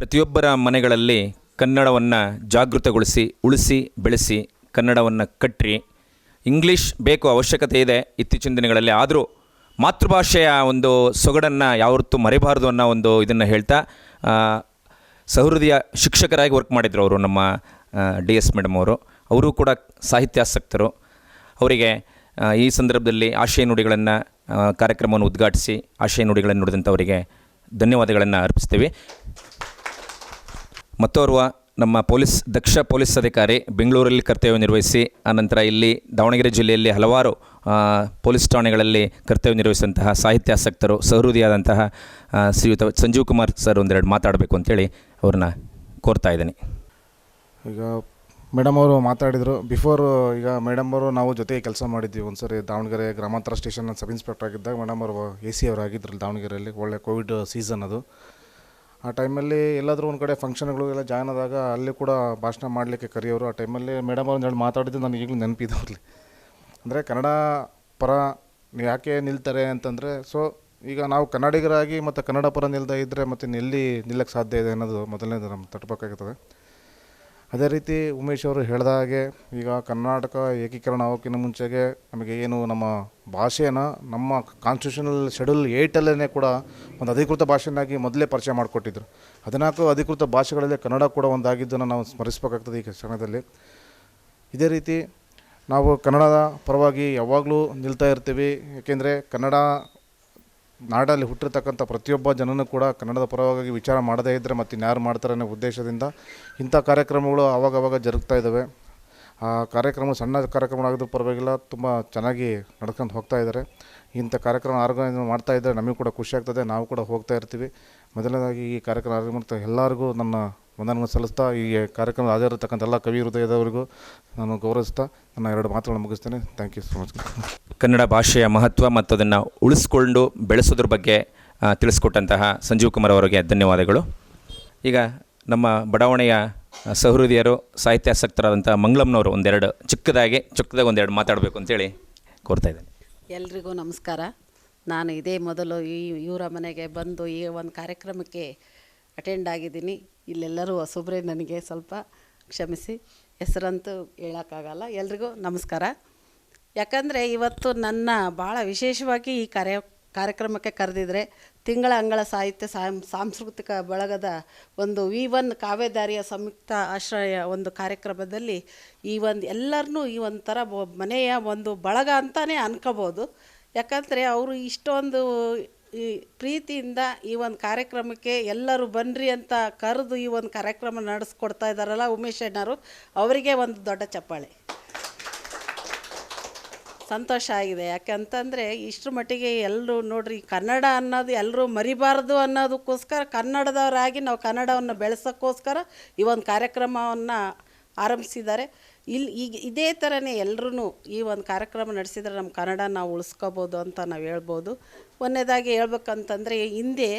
ಪ್ರತಿಯೊಬ್ಬರ ಮನೆಗಳಲ್ಲಿ ಕನ್ನಡವನ್ನು ಜಾಗೃತಗೊಳಿಸಿ, ಉಳಿಸಿ, ಬೆಳೆಸಿ, ಕನ್ನಡವನ್ನು ಕಟ್ಟ್ರಿ ಇಂಗ್ಲೀಷ್ ಬೇಕು ಅವಶ್ಯಕತೆ ಇದೆ ಇತ್ತೀಚಿನ ದಿನಗಳಲ್ಲಿ. ಆದರೂ ಮಾತೃಭಾಷೆಯ ಒಂದು ಸೊಗಡನ್ನು ಯಾವತ್ತೂ ಮರೆಯಬಾರ್ದು ಅನ್ನೋ ಒಂದು ಇದನ್ನು ಹೇಳ್ತಾ ಸಹೃದಯ ಶಿಕ್ಷಕರಾಗಿ ವರ್ಕ್ ಮಾಡಿದರು ಅವರು ನಮ್ಮ ಡಿ ಎಸ್ ಮೇಡಮ್ ಅವರು. ಅವರು ಕೂಡ ಸಾಹಿತ್ಯಾಸಕ್ತರು. ಅವರಿಗೆ ಈ ಸಂದರ್ಭದಲ್ಲಿ ಆಶಯ ನುಡಿಗಳನ್ನು ಕಾರ್ಯಕ್ರಮವನ್ನು ಉದ್ಘಾಟಿಸಿ ಆಶಯ ನುಡಿಗಳನ್ನು ನುಡಿದಂಥವರಿಗೆ ಧನ್ಯವಾದಗಳನ್ನು ಅರ್ಪಿಸ್ತೀವಿ. ಮತ್ತೋರ್ವ ನಮ್ಮ ಪೊಲೀಸ್, ದಕ್ಷ ಪೊಲೀಸ್ ಅಧಿಕಾರಿ ಬೆಂಗಳೂರಲ್ಲಿ ಕರ್ತವ್ಯ ನಿರ್ವಹಿಸಿ ಆನಂತರ ಇಲ್ಲಿ ದಾವಣಗೆರೆ ಜಿಲ್ಲೆಯಲ್ಲಿ ಹಲವಾರು ಪೊಲೀಸ್ ಠಾಣೆಗಳಲ್ಲಿ ಕರ್ತವ್ಯ ನಿರ್ವಹಿಸಿದಂತಹ ಸಾಹಿತ್ಯಾಸಕ್ತರು ಸಹೃದಯಾದಂತಹ ಶ್ರೀಯುತ ಸಂಜೀವ್ ಕುಮಾರ್ ಸರ್ ಒಂದೆರಡು ಮಾತಾಡಬೇಕು ಅಂತೇಳಿ ಅವ್ರನ್ನ ಕೋರ್ತಾ ಇದ್ದೀನಿ. ಈಗ ಮೇಡಮ್ ಅವರು ಮಾತಾಡಿದರು. ಬಿಫೋರ್ ಈಗ ಮೇಡಮ್ ಅವರು ನಾವು ಜೊತೆಗೆ ಕೆಲಸ ಮಾಡಿದ್ವಿ. ಒಂದು ಸರಿ ದಾವಣಗೆರೆ ಗ್ರಾಮಾಂತರ ಸ್ಟೇಷನ್ ಸಬ್ ಇನ್ಸ್ಪೆಕ್ಟರ್ ಆಗಿದ್ದಾಗ ಮೇಡಮ್ ಅವರು ಎ ಸಿ ಅವರು ಆಗಿದ್ದರು ದಾವಣಗೆರೆಯಲ್ಲಿ. ಒಳ್ಳೆ ಕೋವಿಡ್ ಸೀಸನ್ ಅದು. ಆ ಟೈಮಲ್ಲಿ ಎಲ್ಲಾದರೂ ಒಂದು ಕಡೆ ಎಲ್ಲ ಜಾಯ್ನ್ ಆದಾಗ ಅಲ್ಲಿ ಕೂಡ ಭಾಷಣ ಮಾಡಲಿಕ್ಕೆ ಕರೆಯೋರು ಆ ಟೈಮಲ್ಲಿ ಮೇಡಮ್ ಅವ್ರು ಹೇಳಿ ಮಾತಾಡಿದ್ದು ನನಗೆ ಈಗಲೂ ನೆನಪಿದೆ ಅವ್ರಲ್ಲಿ ಅಂದರೆ ಕನ್ನಡ ಪರ ಯಾಕೆ ನಿಲ್ತಾರೆ ಅಂತಂದರೆ ಸೊ ಈಗ ನಾವು ಕನ್ನಡಿಗರಾಗಿ ಮತ್ತು ಕನ್ನಡ ಪರ ನಿಲ್ದ ಇದ್ದರೆ ಮತ್ತು ಎಲ್ಲಿ ನಿಲ್ಲಕ್ಕೆ ಸಾಧ್ಯ ಇದೆ ಅನ್ನೋದು ಮೊದಲನೇದು ನಮ್ಮ ತಟ್ಟಬೇಕಾಗ್ತದೆ ಅದೇ ರೀತಿ ಉಮೇಶ್ ಅವರು ಹೇಳಿದ ಹಾಗೆ ಈಗ ಕರ್ನಾಟಕ ಏಕೀಕರಣ ಆಗೋಕ್ಕಿಂತ ಮುಂಚೆಗೆ ನಮಗೆ ಏನು ನಮ್ಮ ಭಾಷೆನ ನಮ್ಮ ಕಾನ್ಸ್ಟಿಟ್ಯೂಷನಲ್ ಶೆಡ್ಯೂಲ್ ಏಯ್ಟಲ್ಲೇ ಕೂಡ ಒಂದು ಅಧಿಕೃತ ಭಾಷೆಯನ್ನಾಗಿ ಮೊದಲೇ ಪರಿಚಯ ಮಾಡಿಕೊಟ್ಟಿದ್ರು. ಹದಿನಾಲ್ಕು ಅಧಿಕೃತ ಭಾಷೆಗಳಲ್ಲಿ ಕನ್ನಡ ಕೂಡ ಒಂದಾಗಿದ್ದನ್ನು ನಾವು ಸ್ಮರಿಸಬೇಕಾಗ್ತದೆ ಈ ಕ್ಷಣದಲ್ಲಿ. ಇದೇ ರೀತಿ ನಾವು ಕನ್ನಡದ ಪರವಾಗಿ ಯಾವಾಗಲೂ ನಿಲ್ತಾ ಇರ್ತೀವಿ. ಏಕೆಂದರೆ ಕನ್ನಡ ನಾಡಲ್ಲಿ ಹುಟ್ಟಿರ್ತಕ್ಕಂಥ ಪ್ರತಿಯೊಬ್ಬ ಜನನೂ ಕೂಡ ಕನ್ನಡದ ಪರವಾಗಿ ವಿಚಾರ ಮಾಡದೇ ಇದ್ದರೆ ಮತ್ತು ಇನ್ಯಾರು ಮಾಡ್ತಾರೆ ಅನ್ನೋ ಉದ್ದೇಶದಿಂದ ಇಂಥ ಕಾರ್ಯಕ್ರಮಗಳು ಆವಾಗವಾಗ ಜರುಗ್ತಾ ಇದ್ದಾವೆ. ಆ ಕಾರ್ಯಕ್ರಮ ಸಣ್ಣ ಕಾರ್ಯಕ್ರಮ ಕಾರ್ಯಕ್ರಮಗಳಾಗಿದ್ರೂ ಪರವಾಗಿಲ್ಲ, ತುಂಬ ಚೆನ್ನಾಗಿ ನಡ್ಕೊಂಡು ಹೋಗ್ತಾ ಇದ್ದಾರೆ. ಇಂಥ ಕಾರ್ಯಕ್ರಮ ಆರ್ಗನೈಸ್ ಮಾಡ್ತಾ ಇದ್ದರೆ ನಮಗೂ ಕೂಡ ಖುಷಿ ಆಗ್ತದೆ, ನಾವು ಕೂಡ ಹೋಗ್ತಾ ಇರ್ತೀವಿ. ಮೊದಲನೇದಾಗಿ ಈ ಕಾರ್ಯಕ್ರಮ ಆರ್ಗನೈಸ್ ಮಾಡ್ತಾ ಎಲ್ಲರಿಗೂ ನನ್ನ ವಂದನೆ ಸಲ್ಲಿಸ್ತಾ ಈ ಕಾರ್ಯಕ್ರಮದ ಹಾಜರಿರ್ತಕ್ಕಂಥ ಎಲ್ಲ ಕವಿ ಹೃದಯದವರಿಗೂ ನಾನು ಗೌರವಿಸ್ತಾ ನನ್ನ ಎರಡು ಮಾತುಗಳನ್ನು ಮುಗಿಸ್ತೇನೆ. Thank you so much Kannada ಭಾಷೆಯ ಮಹತ್ವ ಮತ್ತು ಅದನ್ನು ಉಳಿಸ್ಕೊಂಡು ಬೆಳೆಸೋದ್ರ ಬಗ್ಗೆ ತಿಳಿಸ್ಕೊಟ್ಟಂತಹ ಸಂಜೀವ್ ಕುಮಾರ್ ಅವರಿಗೆ ಧನ್ಯವಾದಗಳು. ಈಗ ನಮ್ಮ ಬಡಾವಣೆಯ ಸಹೃದಯರು ಸಹೃದಯರು ಸಾಹಿತ್ಯಾಸಕ್ತರಾದಂಥ ಮಂಗಳಮ್ನವರು ಒಂದೆರಡು ಚಿಕ್ಕದಾಗಿ ಚಿಕ್ಕದಾಗಿ ಒಂದೆರಡು ಮಾತಾಡಬೇಕು ಅಂತೇಳಿ ಕೋರ್ತಾ ಇದ್ದೇನೆ. ಎಲ್ರಿಗೂ ನಮಸ್ಕಾರ. ನಾನು ಇದೇ ಮೊದಲು ಈ ಇವರ ಮನೆಗೆ ಬಂದು ಈ ಒಂದು ಕಾರ್ಯಕ್ರಮಕ್ಕೆ ಅಟೆಂಡ್ ಆಗಿದ್ದೀನಿ. ಇಲ್ಲೆಲ್ಲರೂ ಹೊಸೊಬ್ಬರೆ ನನಗೆ ಸ್ವಲ್ಪ ಕ್ಷಮಿಸಿ. ಹೆಸರಂತೂ ಹೇಳೋಕ್ಕಾಗಲ್ಲ. ಎಲ್ರಿಗೂ ನಮಸ್ಕಾರ. ಯಾಕಂದರೆ ಇವತ್ತು ನನ್ನ ಭಾಳ ವಿಶೇಷವಾಗಿ ಈ ಕಾರ್ಯ, ಕಾರ್ಯಕ್ರಮಕ್ಕೆ ಕರೆದಿದ್ರೆ ತಿಂಗಳ ಅಂಗಳ ಸಾಹಿತ್ಯ ಸಾಂಸ್ಕೃತಿಕ ಬಳಗದ ಒಂದು ವಿ ಒನ್ ಕಾವ್ಯದಾರಿಯ ಸಂಯುಕ್ತ ಆಶ್ರಯ ಒಂದು ಕಾರ್ಯಕ್ರಮದಲ್ಲಿ ಈ ಒಂದು ಎಲ್ಲರನ್ನೂ ಈ ಒಂಥರ ಮನೆಯ ಒಂದು ಬಳಗ ಅಂತಲೇ ಅನ್ಕೋಬೋದು. ಯಾಕಂದರೆ ಅವರು ಇಷ್ಟೊಂದು ಈ ಪ್ರೀತಿಯಿಂದ ಈ ಒಂದು ಕಾರ್ಯಕ್ರಮಕ್ಕೆ ಎಲ್ಲರೂ ಬನ್ನಿರಿ ಅಂತ ಕರೆದು ಈ ಒಂದು ಕಾರ್ಯಕ್ರಮ ನಡೆಸ್ಕೊಡ್ತಾ ಇದ್ದಾರಲ್ಲ ಉಮೇಶ್ ಅಣ್ಣರು, ಅವರಿಗೆ ಒಂದು ದೊಡ್ಡ ಚಪ್ಪಾಳೆ. ಸಂತೋಷ ಆಗಿದೆ. ಯಾಕಂತಂದರೆ ಇಷ್ಟರ ಮಟ್ಟಿಗೆ ಎಲ್ಲರೂ ನೋಡ್ರಿ, ಕನ್ನಡ ಅನ್ನೋದು ಎಲ್ಲರೂ ಮರಿಬಾರ್ದು ಅನ್ನೋದಕ್ಕೋಸ್ಕರ ಕನ್ನಡದವರಾಗಿ ನಾವು ಕನ್ನಡವನ್ನು ಬೆಳೆಸೋಕ್ಕೋಸ್ಕರ ಈ ಒಂದು ಕಾರ್ಯಕ್ರಮವನ್ನು ಆರಂಭಿಸಿದ್ದಾರೆ. ಇಲ್ಲಿ ಈಗ ಇದೇ ಥರನೇ ಎಲ್ಲರೂ ಈ ಒಂದು ಕಾರ್ಯಕ್ರಮ ನಡೆಸಿದ್ರೆ ನಮ್ಮ ಕನ್ನಡ ನಾವು ಉಳಿಸ್ಕೋಬೋದು ಅಂತ ನಾವು ಹೇಳ್ಬೋದು. ಒಂದನೇದಾಗಿ ಹೇಳ್ಬೇಕಂತಂದರೆ ಹಿಂದೆ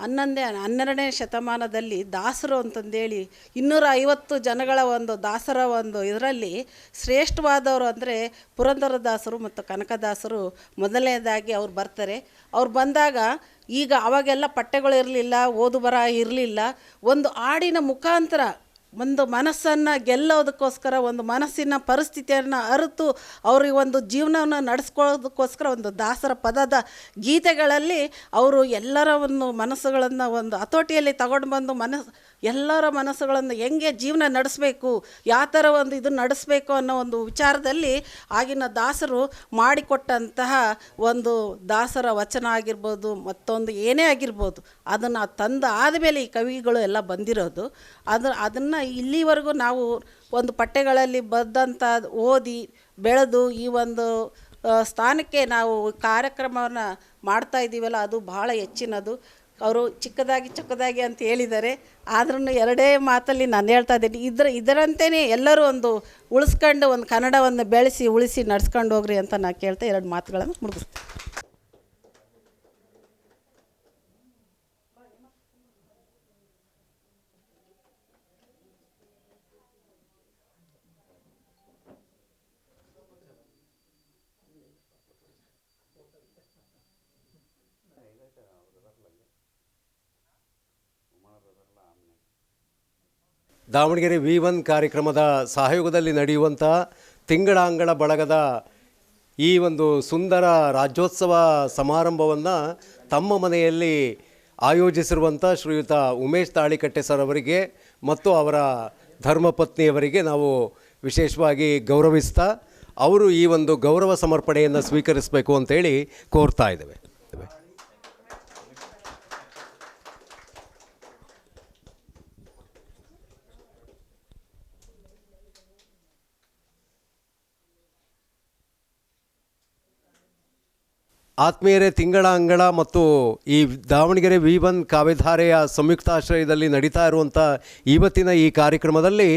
ಹನ್ನೊಂದೇ, ಹನ್ನೆರಡನೇ ಶತಮಾನದಲ್ಲಿ ದಾಸರು ಅಂತಂದೇಳಿ ಇನ್ನೂರ ಐವತ್ತು ಜನಗಳ ಒಂದು ದಾಸರ ಒಂದು ಇದರಲ್ಲಿ ಶ್ರೇಷ್ಠವಾದವರು ಅಂದರೆ ಪುರಂದರದಾಸರು ಮತ್ತು ಕನಕದಾಸರು ಮೊದಲನೇದಾಗಿ ಅವ್ರು ಬರ್ತಾರೆ. ಅವ್ರು ಬಂದಾಗ ಈಗ ಅವಾಗೆಲ್ಲ ಪಠ್ಯಗಳು ಇರಲಿಲ್ಲ ಓದು ಬರ ಇರಲಿಲ್ಲ. ಒಂದು ಹಾಡಿನ ಮುಖಾಂತರ ಒಂದು ಮನಸ್ಸನ್ನು ಗೆಲ್ಲೋದಕ್ಕೋಸ್ಕರ, ಒಂದು ಮನಸ್ಸಿನ ಪರಿಸ್ಥಿತಿಯನ್ನು ಅರಿತು ಅವ್ರಿಗೆ ಒಂದು ಜೀವನವನ್ನು ನಡೆಸ್ಕೊಳ್ಳೋದಕ್ಕೋಸ್ಕರ ಒಂದು ದಾಸರ ಪದದ ಗೀತೆಗಳಲ್ಲಿ ಅವರು ಎಲ್ಲರ ಒಂದು ಮನಸ್ಸುಗಳನ್ನು ಒಂದು ಹತೋಟಿಯಲ್ಲಿ ತಗೊಂಡು ಬಂದು ಮನಸ್ಸು ಎಲ್ಲರ ಮನಸ್ಸುಗಳನ್ನು ಹೆಂಗೆ ಜೀವನ ನಡೆಸಬೇಕು, ಯಾವ ಥರ ಒಂದು ಇದನ್ನು ನಡೆಸಬೇಕು ಅನ್ನೋ ಒಂದು ವಿಚಾರದಲ್ಲಿ ಆಗಿನ ದಾಸರು ಮಾಡಿಕೊಟ್ಟಂತಹ ಒಂದು ದಾಸರ ವಚನ ಆಗಿರ್ಬೋದು, ಮತ್ತೊಂದು ಏನೇ ಆಗಿರ್ಬೋದು, ಅದನ್ನು ತಂದು ಆದಮೇಲೆ ಈ ಕವಿಗಳು ಎಲ್ಲ ಬಂದಿರೋದು. ಅದು, ಅದನ್ನು ಇಲ್ಲಿವರೆಗೂ ನಾವು ಒಂದು ಪಠ್ಯಗಳಲ್ಲಿ ಬದ್ದಂಥ ಓದಿ ಬೆಳೆದು ಈ ಒಂದು ಸ್ಥಾನಕ್ಕೆ ನಾವು ಕಾರ್ಯಕ್ರಮವನ್ನು ಮಾಡ್ತಾ ಇದ್ದೀವಲ್ಲ ಅದು ಭಾಳ ಹೆಚ್ಚಿನದು. ಅವರು ಚಿಕ್ಕದಾಗಿ ಚಿಕ್ಕದಾಗಿ ಅಂತ ಹೇಳಿದ್ದಾರೆ. ಆದ್ರೂ ಎರಡೇ ಮಾತಲ್ಲಿ ನಾನು ಹೇಳ್ತಾ ಇದ್ದೀನಿ. ಇದ್ರ ಇದರಂತೆಯೇ ಎಲ್ಲರೂ ಒಂದು ಉಳಿಸ್ಕೊಂಡು ಒಂದು ಕನ್ನಡವನ್ನು ಬೆಳೆಸಿ, ಉಳಿಸಿ, ನಡ್ಸ್ಕೊಂಡು ಹೋಗ್ರಿ ಅಂತ ನಾನು ಕೇಳ್ತಾ ಎರಡು ಮಾತುಗಳನ್ನು ಮುಗಿಸ್ತೀನಿ. ದಾವಣಗೆರೆ ವಿ ಒನ್ ಕಾರ್ಯಕ್ರಮದ ಸಹಯೋಗದಲ್ಲಿ ನಡೆಯುವಂಥ ತಿಂಗಳಾಂಗಳ ಬಳಗದ ಈ ಒಂದು ಸುಂದರ ರಾಜ್ಯೋತ್ಸವ ಸಮಾರಂಭವನ್ನು ತಮ್ಮ ಮನೆಯಲ್ಲಿ ಆಯೋಜಿಸಿರುವಂಥ ಶ್ರೀಯುತ ಉಮೇಶ್ ತಾಳಿಕಟ್ಟೆ ಸರ್ ಅವರಿಗೆ ಮತ್ತು ಅವರ ಧರ್ಮಪತ್ನಿಯವರಿಗೆ ನಾವು ವಿಶೇಷವಾಗಿ ಗೌರವಿಸ್ತಾ ಅವರು ಈ ಒಂದು ಗೌರವ ಸಮರ್ಪಣೆಯನ್ನು ಸ್ವೀಕರಿಸಬೇಕು ಅಂತೇಳಿ ಕೋರ್ತಾ ಇದ್ದೇವೆ. ಆತ್ಮೀಯರೇ, ತಿಂಗಳ ಅಂಗಳ ಮತ್ತು ಈ ದಾವಣಗೆರೆ ವಿ ಒನ್ ಕಾವ್ಯಧಾರೆಯ ಸಂಯುಕ್ತಾಶ್ರಯದಲ್ಲಿ ನಡೀತಾ ಇರುವಂಥ ಇವತ್ತಿನ ಈ ಕಾರ್ಯಕ್ರಮದಲ್ಲಿ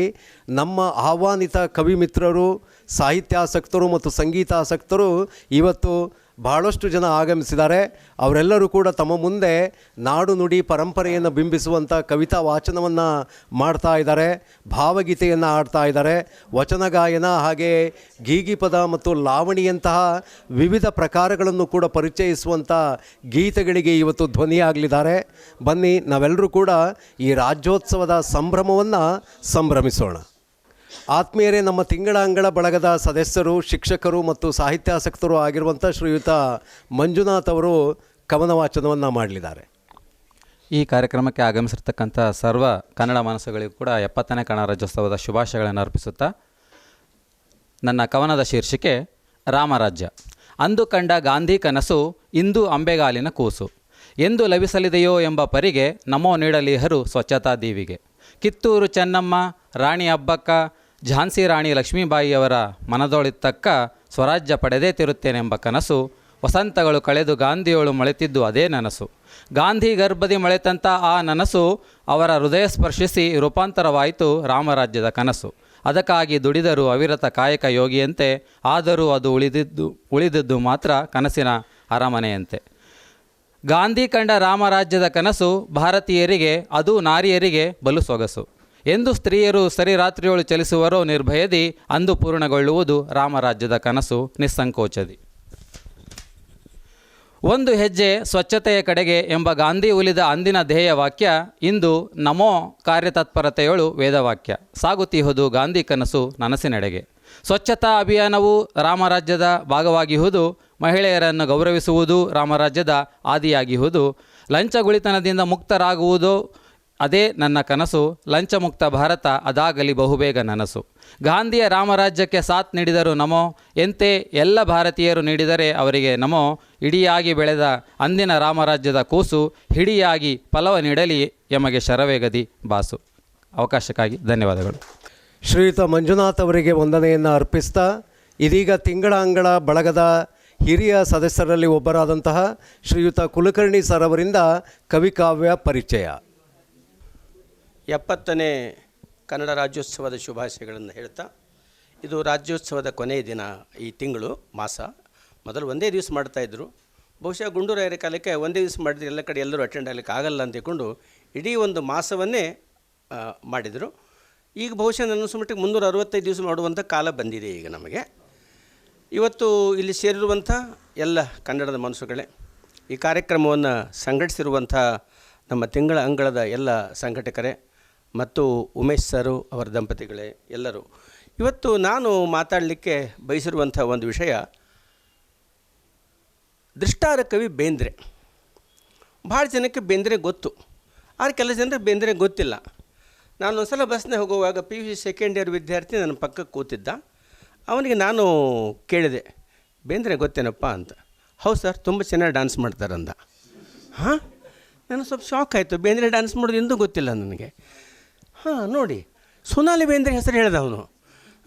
ನಮ್ಮ ಆಹ್ವಾನಿತ ಕವಿ ಮಿತ್ರರು, ಸಾಹಿತ್ಯಾಸಕ್ತರು ಮತ್ತು ಸಂಗೀತಾಸಕ್ತರು ಇವತ್ತು ಬಹಳಷ್ಟು ಜನ ಆಗಮಿಸಿದ್ದಾರೆ. ಅವರೆಲ್ಲರೂ ಕೂಡ ತಮ್ಮ ಮುಂದೆ ನಾಡು ನುಡಿ ಪರಂಪರೆಯನ್ನು ಬಿಂಬಿಸುವಂಥ ಕವಿತಾ ವಾಚನವನ್ನು ಮಾಡ್ತಾ ಇದ್ದಾರೆ, ಭಾವಗೀತೆಯನ್ನು ಆಡ್ತಾ ಇದ್ದಾರೆ. ವಚನಗಾಯನ ಹಾಗೆ ಗೀಗಿಪದ ಮತ್ತು ಲಾವಣಿಯಂತಹ ವಿವಿಧ ಪ್ರಕಾರಗಳನ್ನು ಕೂಡ ಪರಿಚಯಿಸುವಂಥ ಗೀತೆಗಳಿಗೆ ಇವತ್ತು ಧ್ವನಿಯಾಗಲಿದ್ದಾರೆ. ಬನ್ನಿ, ನಾವೆಲ್ಲರೂ ಕೂಡ ಈ ರಾಜ್ಯೋತ್ಸವದ ಸಂಭ್ರಮವನ್ನು ಸಂಭ್ರಮಿಸೋಣ. ಆತ್ಮೀಯರೇ, ನಮ್ಮ ತಿಂಗಳ ಅಂಗಳ ಬಳಗದ ಸದಸ್ಯರು, ಶಿಕ್ಷಕರು ಮತ್ತು ಸಾಹಿತ್ಯಾಸಕ್ತರು ಆಗಿರುವಂಥ ಶ್ರೀಯುತ ಮಂಜುನಾಥ್ ಅವರು ಕವನ ವಾಚನವನ್ನು ಮಾಡಲಿದ್ದಾರೆ. ಈ ಕಾರ್ಯಕ್ರಮಕ್ಕೆ ಆಗಮಿಸಿರ್ತಕ್ಕಂಥ ಸರ್ವ ಕನ್ನಡ ಮನಸ್ಸುಗಳಿಗೂ ಕೂಡ ಎಪ್ಪತ್ತನೇ ಕನ್ನಡ ರಾಜ್ಯೋತ್ಸವದ ಶುಭಾಶಯಗಳನ್ನು ಅರ್ಪಿಸುತ್ತಾ, ನನ್ನ ಕವನದ ಶೀರ್ಷಿಕೆ, ರಾಮರಾಜ್ಯ. ಅಂದು ಕಂಡ ಗಾಂಧಿ ಕನಸು, ಇಂದು ಅಂಬೆಗಾಲಿನ ಕೂಸು. ಎಂದು ಲಭಿಸಲಿದೆಯೋ ಎಂಬ ಪರಿಗೆ ನಮೋ ನೀಡಲಿಹರು ಸ್ವಚ್ಛತಾ ದೀವಿಗೆ. ಕಿತ್ತೂರು ಚೆನ್ನಮ್ಮ, ರಾಣಿ ಹಬ್ಬಕ್ಕ ಝಾನ್ಸಿ ರಾಣಿ ಲಕ್ಷ್ಮೀಬಾಯಿಯವರ ಮನದೊಳಿತಕ್ಕ ಸ್ವರಾಜ್ಯ ಪಡೆದೇ ತಿರುತ್ತೇನೆಂಬ ಕನಸು ವಸಂತಗಳು ಕಳೆದು ಗಾಂಧಿಯೋಳು ಮೊಳೆತಿದ್ದು ಅದೇ ನನಸು. ಗಾಂಧಿ ಗರ್ಭದಿ ಮೊಳೆತಂಥ ಆ ನನಸು ಅವರ ಹೃದಯ ಸ್ಪರ್ಶಿಸಿ ರೂಪಾಂತರವಾಯಿತು ರಾಮರಾಜ್ಯದ ಕನಸು. ಅದಕ್ಕಾಗಿ ದುಡಿದರು ಅವಿರತ ಕಾಯಕ ಯೋಗಿಯಂತೆ, ಆದರೂ ಅದು ಉಳಿದಿದ್ದು ಉಳಿದಿದ್ದು ಮಾತ್ರ ಕನಸಿನ ಅರಮನೆಯಂತೆ. ಗಾಂಧಿ ಕಂಡ ರಾಮರಾಜ್ಯದ ಕನಸು ಭಾರತೀಯರಿಗೆ, ಅದು ನಾರಿಯರಿಗೆ ಬಲು ಸೊಗಸು. ಎಂದು ಸ್ತ್ರೀಯರು ಸರಿ ರಾತ್ರಿಯೊಳು ಚಲಿಸುವರೋ ನಿರ್ಭಯದಿ, ಅಂದು ಪೂರ್ಣಗೊಳ್ಳುವುದು ರಾಮರಾಜ್ಯದ ಕನಸು, ನಿಸ್ಸಂಕೋಚದಿ. ಒಂದು ಹೆಜ್ಜೆ ಸ್ವಚ್ಛತೆಯ ಕಡೆಗೆ ಎಂಬ ಗಾಂಧಿ ಉಲಿದ ಅಂದಿನ ಧ್ಯೇಯ ವಾಕ್ಯ, ಇಂದು ನಮೋ ಕಾರ್ಯತತ್ಪರತೆಯೊಳು ವೇದವಾಕ್ಯ. ಸಾಗುತ್ತಿಹುದು ಗಾಂಧಿ ಕನಸು ನನಸಿನೆಡೆಗೆ. ಸ್ವಚ್ಛತಾ ಅಭಿಯಾನವು ರಾಮರಾಜ್ಯದ ಭಾಗವಾಗಿಹುದು, ಮಹಿಳೆಯರನ್ನು ಗೌರವಿಸುವುದು ರಾಮರಾಜ್ಯದ ಆದಿಯಾಗಿಹುದು, ಲಂಚಗುಳಿತನದಿಂದ ಮುಕ್ತರಾಗುವುದು ಅದೇ ನನ್ನ ಕನಸು, ಲಂಚಮುಕ್ತ ಭಾರತ ಅದಾಗಲಿ ಬಹುಬೇಗ ನನಸು. ಗಾಂಧಿಯ ರಾಮರಾಜ್ಯಕ್ಕೆ ಸಾಥ್ ನೀಡಿದರು ನಮೋ, ಎಂತೆ ಎಲ್ಲ ಭಾರತೀಯರು ನೀಡಿದರೆ ಅವರಿಗೆ ನಮೋ, ಇಡಿಯಾಗಿ ಬೆಳೆದ ಅಂದಿನ ರಾಮರಾಜ್ಯದ ಕೂಸು, ಹಿಡಿಯಾಗಿ ಫಲವ ನೀಡಲಿ ಎಮಗೆ ಶರವೇಗದಿ ಬಾಸು. ಅವಕಾಶಕ್ಕಾಗಿ ಧನ್ಯವಾದಗಳು. ಶ್ರೀಯುತ ಮಂಜುನಾಥ್ ಅವರಿಗೆ ವಂದನೆಯನ್ನು ಅರ್ಪಿಸ್ತಾ, ಇದೀಗ ತಿಂಗಳ ಅಂಗಳ ಬಳಗದ ಹಿರಿಯ ಸದಸ್ಯರಲ್ಲಿ ಒಬ್ಬರಾದಂತಹ ಶ್ರೀಯುತ ಕುಲಕರ್ಣಿ ಸರ್ ಅವರಿಂದ ಕವಿಕಾವ್ಯ ಪರಿಚಯ. ಎಪ್ಪತ್ತನೇ ಕನ್ನಡ ರಾಜ್ಯೋತ್ಸವದ ಶುಭಾಶಯಗಳನ್ನು ಹೇಳ್ತಾ, ಇದು ರಾಜ್ಯೋತ್ಸವದ ಕೊನೆಯ ದಿನ ಈ ತಿಂಗಳು, ಮಾಸ. ಮೊದಲು ಒಂದೇ ದಿವಸ ಮಾಡ್ತಾಯಿದ್ರು ಬಹುಶಃ ಗುಂಡೂರಾಯರ ಕಾಲಕ್ಕೆ ಒಂದೇ ದಿವಸ ಮಾಡಿದ್ರೆ. ಎಲ್ಲ ಕಡೆ ಎಲ್ಲರೂ ಅಟೆಂಡ್ ಆಗಲಿಕ್ಕೆ ಆಗಲ್ಲ ಅಂತ ತಿಳ್ಕೊಂಡು ಇಡೀ ಒಂದು ಮಾಸವನ್ನೇ ಮಾಡಿದರು. ಈಗ ಬಹುಶಃ ನನ್ನ ಸುಮಟ್ಟಿಗೆ ಮುನ್ನೂರ ಅರವತ್ತೈದು ದಿವಸ ಮಾಡುವಂಥ ಕಾಲ ಬಂದಿದೆ ಈಗ ನಮಗೆ. ಇವತ್ತು ಇಲ್ಲಿ ಸೇರಿರುವಂಥ ಎಲ್ಲ ಕನ್ನಡದ ಮನಸ್ಸುಗಳೇ, ಈ ಕಾರ್ಯಕ್ರಮವನ್ನು ಸಂಘಟಿಸಿರುವಂಥ ನಮ್ಮ ತಿಂಗಳ ಅಂಗಳದ ಎಲ್ಲ ಸಂಘಟಕರೇ ಮತ್ತು ಉಮೇಶ್ ಸರು ಅವರ ದಂಪತಿಗಳೇ ಎಲ್ಲರೂ. ಇವತ್ತು ನಾನು ಮಾತಾಡಲಿಕ್ಕೆ ಬಯಸಿರುವಂಥ ಒಂದು ವಿಷಯ ದೃಷ್ಟಾರ ಕವಿ ಬೇಂದ್ರೆ. ಭಾಳ ಜನಕ್ಕೆ ಬೇಂದ್ರೆ ಗೊತ್ತು. ಆದರೆ ಕೆಲ ಜನರಿಗೆ ಬೇಂದ್ರೆ ಗೊತ್ತಿಲ್ಲ. ನಾನು ಒಂದು ಸಲ ಬಸ್ನೇ ಹೋಗುವಾಗ P U C second year ವಿದ್ಯಾರ್ಥಿ ನನ್ನ ಪಕ್ಕಕ್ಕೆ ಕೂತಿದ್ದ. ಅವನಿಗೆ ನಾನು ಕೇಳಿದೆ, ಬೇಂದ್ರೆ ಗೊತ್ತೇನಪ್ಪ ಅಂತ. ಹೌದು ಸರ್, ತುಂಬ ಚೆನ್ನಾಗಿ ಡ್ಯಾನ್ಸ್ ಮಾಡ್ತಾರಂದ. ಹಾಂ? ನನಗೆ ಸ್ವಲ್ಪ ಶಾಕ್ ಆಯಿತು. ಬೇಂದ್ರೆ ಡ್ಯಾನ್ಸ್ ಮಾಡೋದು ಎಂದೂ ಗೊತ್ತಿಲ್ಲ ನನಗೆ. ಹಾಂ, ನೋಡಿ. ಸೋನಾಲಿ ಬೇಂದ್ರೆ ಹೆಸರು ಹೇಳ್ದ ಅವನು.